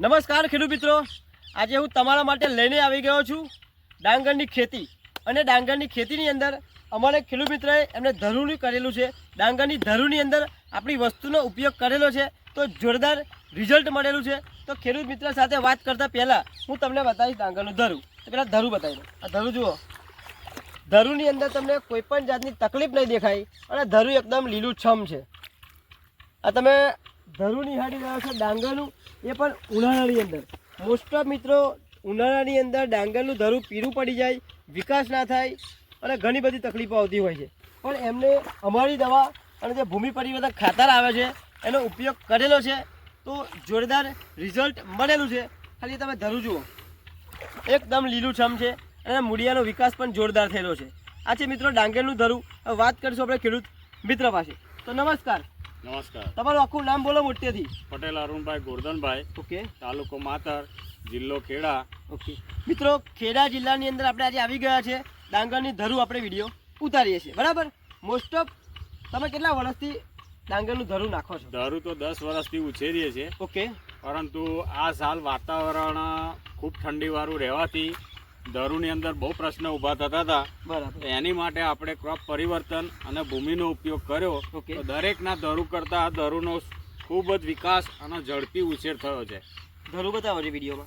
નમસ્કાર ખેડૂત મિત્રો. આજે હું તમારા માટે લઈને આવી ગયો છું ડાંગરની ખેતી. અને ડાંગરની ખેતીની અંદર અમારે ખેડૂત મિત્રએ એમને ધરુની કરેલું છે. ડાંગરની ધરુની અંદર આપણી વસ્તુનો ઉપયોગ કરેલો છે. તો જોરદાર રિઝલ્ટ મળેલું છે. તો ખેડૂત મિત્ર સાથે વાત કરતાં પહેલાં હું તમને બતાવીશ ડાંગરનું ધરું. તો પહેલાં ધરું બતાવી દઉં. આ ધરું જુઓ. ધરુની અંદર તમને કોઈપણ જાતની તકલીફ નહીં દેખાય. અને ધરું એકદમ લીલું છમ છે. આ તમે ધરું નિહાળી રહ્યો છે ડાંગરનું. એ પણ ઉનાળાની અંદર. મોસ્ટ ઓફ મિત્રો, ઉનાળાની અંદર ડાંગરનું ધરું પીરું પડી જાય, વિકાસ ના થાય અને ઘણી બધી તકલીફો આવતી હોય છે. પણ એમને અમારી દવા અને જે ભૂમિ પરિવર્તન ખાતર આવે છે, એનો ઉપયોગ કરેલો છે. તો જોરદાર રિઝલ્ટ મળેલું છે. ખાલી તમે ધરું જુઓ. એકદમ લીલુંછમ છે અને મૂળિયાનો વિકાસ પણ જોરદાર થયેલો છે. આ છે મિત્રો ડાંગરનું ધરું. વાત કરીશું આપણે ખેડૂત મિત્ર પાસે. તો નમસ્કાર. નમસ્કાર. તમારું આખું નામ બોલો મોટેથી. પટેલ અરુણભાઈ ગોરધનભાઈ ઓકે. તાલુકો માતર જિલ્લો ખેડા. ઓકે. મિત્રો ખેડા જિલ્લાની અંદર આપણે આજે આવી ગયા છે. ડાંગરની ધરું આપણે વીડિયો ઉતારીએ છીએ. બરાબર? મોસ્ટ ઓફ તમે કેટલા વર્ષથી ડાંગરનું ધરું નાખો છો? ધરું તો દસ વર્ષથી ઉછેરીએ છીએ. ઓકે. પરંતુ આ સાલ વાતાવરણ ખૂબ ઠંડીવાળું રહેવાથી દારૂની અંદર બહુ પ્રશ્ન ઊભા થતા હતા. બરાબર. એની માટે આપણે ક્રોપ પરિવર્તન અને ભૂમિનો ઉપયોગ કર્યો. તો દરેકના દરુ કરતાં આ દારૂનો ખૂબ જ વિકાસ અને ઝડપી ઉછેર થયો છે. ધરું બતાવો છે વિડીયોમાં.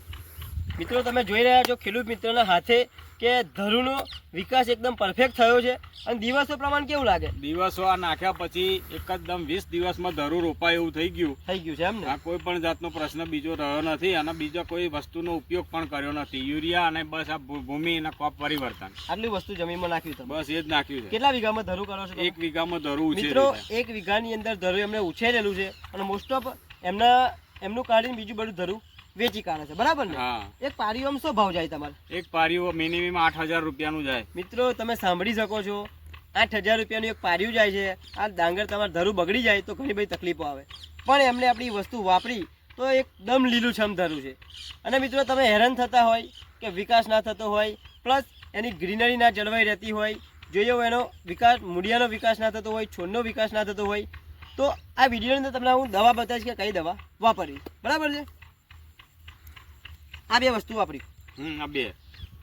મિત્રો તમે જોઈ રહ્યા છો ખેડૂત મિત્રના હાથે કે ધરુનો વિકાસ એકદમ પરફેક્ટ થયો છે. અને દિવસો પ્રમાણ કેવું લાગે? દિવસો આ નાખ્યા પછી એકદમ વીસ દિવસમાં ધરુ રોપાય એવું થઈ ગયું. થઈ ગયું છે એમ ને? આ કોઈ પણ જાતનો પ્રશ્ન બીજો રહ્યો નથી અને બીજો કોઈ વસ્તુનો ઉપયોગ પણ કર્યો નથી. યુરિયા અને બસ આ ભૂમિ અને કોપ પરિવર્તન. આટલી વસ્તુ જમીનમાં નાખ્યું તમે? બસ એ જ નાખ્યું છે. કેટલા વીઘામાં ધરું કરો છો એક વીઘામાં ધરું મિત્રો એક વીઘાની અંદર ધરું એમને ઉછેરેલું છે અને મોસ્ટ ઓફ એમના એમનું કાઢીને બીજું બધું ધરું. વેચી કાઢે છે. બરાબર ને? એક પારીઓમાં શું ભાવ જાય તમારે. એક પારીઓ મિનિમમ આઠ હજાર રૂપિયાનું જાય. મિત્રો તમે સાંભળી શકો છો. આઠ હજાર રૂપિયાનું એક પાર્યું જાય છે. આ ડાંગર તમારે ધરું બગડી જાય તો ઘણી બધી તકલીફો આવે. પણ એમને આપણી વસ્તુ વાપરી તો એકદમ લીલુંછમ ધરું છે. અને મિત્રો તમે હેરાન થતા હોય કે વિકાસ ના થતો હોય પ્લસ એની ગ્રીનરી ના જળવાઈ રહેતી હોય જોઈએ હોય એનો વિકાસ મૂળિયાનો વિકાસ ના થતો હોય છોડનો વિકાસ ના થતો હોય તો આ વિડીયોની અંદર તમને હું દવા બતાવીશ કે કઈ દવા વાપરવી. બરાબર છે? આ બે વસ્તુ વાપરી. હમ આ બે.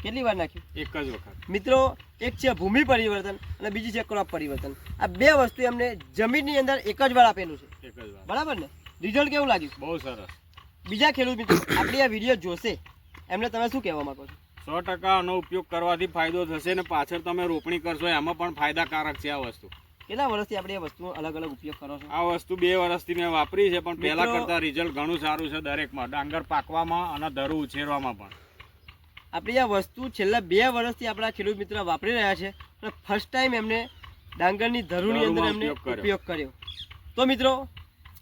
કેટલી વાર નાખ્યું? એક જ વખત. મિત્રો એક છે ભૂમિ પરિવર્તન અને બીજી છે ક્રોપ પરિવર્તન. આ બે વસ્તુ એમને જમીનની અંદર એક જ વાર આપેલું છે. એક જ વાર. બરાબર ને? રિઝલ્ટ કેવું લાગ્યું? બહુ સરસ. બીજા ખેડૂત મિત્રો આપણી આ વીડિયો જોશે. એમને તમે શું કહેવા માંગો છો? સો ટકા આનો ઉપયોગ કરવાથી ફાયદો થશે ને પાછળ તમે રોપણી કરશો એમાં પણ ફાયદાકારક છે આ વસ્તુ. કેટલા વર્ષથી આપણે આ વસ્તુનો અલગ અલગ ઉપયોગ કરો છો? આ વસ્તુ બે વર્ષથી મેં વાપરી છે પણ પહેલા કરતા રિઝલ્ટ ઘણું સારું છે દરેકમાં. ડાંગર પાકવામાં અને ધરું ઉછેરવામાં પણ. આપણી આ વસ્તુ છેલ્લા બે વર્ષથી આપણા ખેડૂત મિત્ર વાપરી રહ્યા છે અને ફર્સ્ટ ટાઈમ એમને ડાંગરની ધરુની અંદર એમને ઉપયોગ કર્યો. તો મિત્રો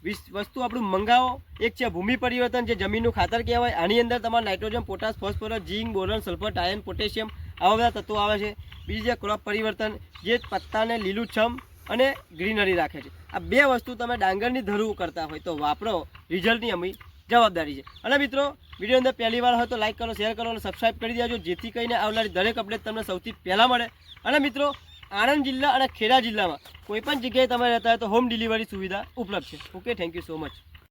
વિસ- વસ્તુ આપણું મંગાવો. એક છે ભૂમિ પરિવર્તન જે જમીનનું ખાતર કહેવાય. આની અંદર તમારે nitrogen potash phosphorus zinc boron sulphur ટાયન potassium આવા બધા તત્વો આવે છે. બીજી છે ક્રોપ પરિવર્તન જે પત્તાને લીલુંછમ અને ગ્રીનરી રાખે છે. આ બે વસ્તુ તમે ડાંગરની ધરું કરતા હોય તો વાપરો. રિઝલ્ટની અમી જવાબદારી છે. અને મિત્રો, વીડિયો અંદર પહેલી વાર હોય તો લાઈક કરો શેર કરો અને સબસ્ક્રાઇબ કરી દેજો. જેથી કરીને આવનારી દરેક અપડેટ તમને સૌથી પહેલાં મળે. અને મિત્રો, આણંદ જિલ્લા અને ખેડા જિલ્લામાં કોઈપણ જગ્યાએ તમે રહેતા હોય તો હોમ ડિલિવરી સુવિધા ઉપલબ્ધ છે. Okay thank you so much